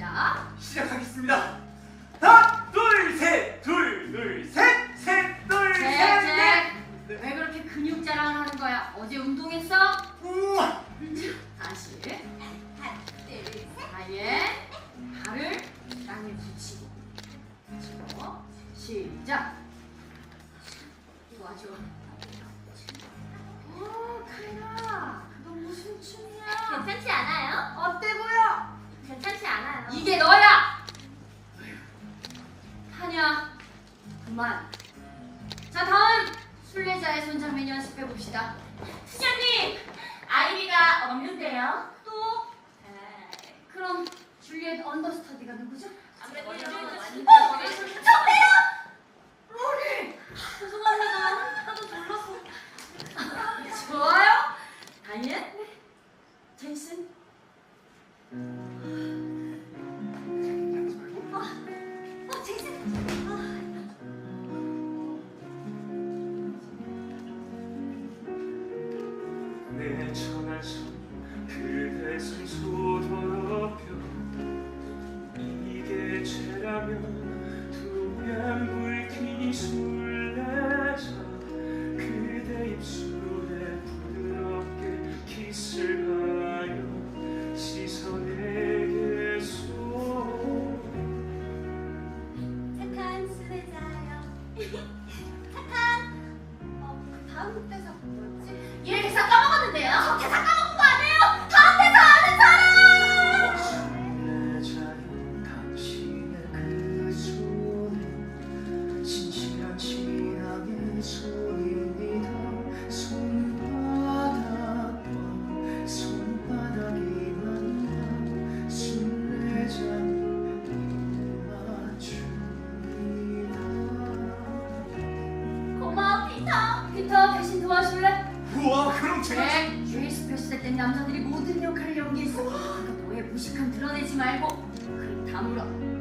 봅시다. 시작하겠습니다. 하나, 둘, 셋, 둘, 둘, 셋, 셋, 둘, 셋, 넷. 잭잭. 네. 왜 그렇게 근육 자랑하는 거야? 어제 운동했어? 우와. 다시. 아예 발을 땅에 붙이고. 붙이고. 시작. 도와줘. 오, 카이라. 그건 무슨 춤이야? 괜찮지 그만. 자, 다음 순례자의 손장면 연습해 봅시다. 수장님, 아이비가 없는데요. 또 네. 그럼 줄리엣 언더스터디가 누구죠? 내 천한 손 그대 손소 더럽혀 이게 죄라면 두면 불길이 술래자 그대 입술에 부드럽게 키스하여 시선에게서 착한 수레자요. 착한. 어, 그 다음 대사 뭐였지? 까먹었는데요. 저 대사 까먹은 거 아니에요? 다음 대사 아는 사람. 고마워 피터. 피터 대신 도와줄래? 우와 그럼 잭, 주이스 표시될 땐 남자들이 모든 역할을 연기했어. 그러니까 너의 무식함 드러내지 말고 그림 다물어.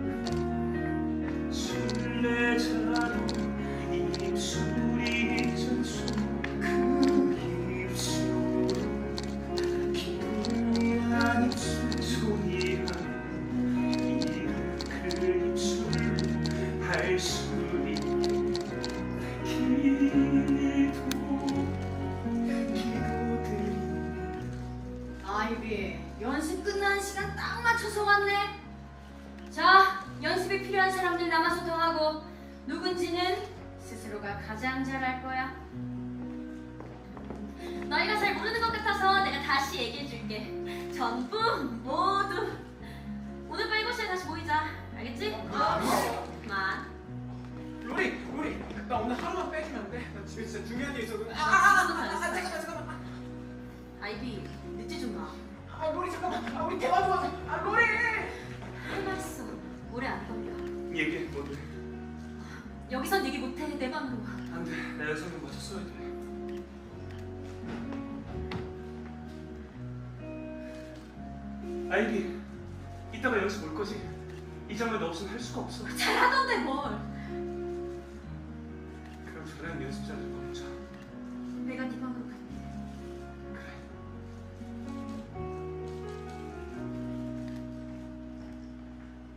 딱 맞춰서 왔네. 자, 연습이 필요한 사람들 남아서 더 하고 누군지는 스스로가 가장 잘할 거야. 너희가 잘 모르는 것 같아서 내가 다시 얘기해 줄게. 전부 모두 오늘 밤 7시에 다시 모이자. 알겠지? 그만. 로리, 로리, 나 오늘 하루만 빼주면 안 돼? 나 집에 진짜 중요한 일 있어서. 아, 여기선 얘기 못해. 내 방으로 와. 안 돼. 내 약속은 맞췄어야 돼. 아이비, 이따가 연습 올 거지? 이 장면 너 없으면 할 수가 없어. 잘하던데 뭘. 그럼 저랑 연습장에서 보자. 내가 네 방으로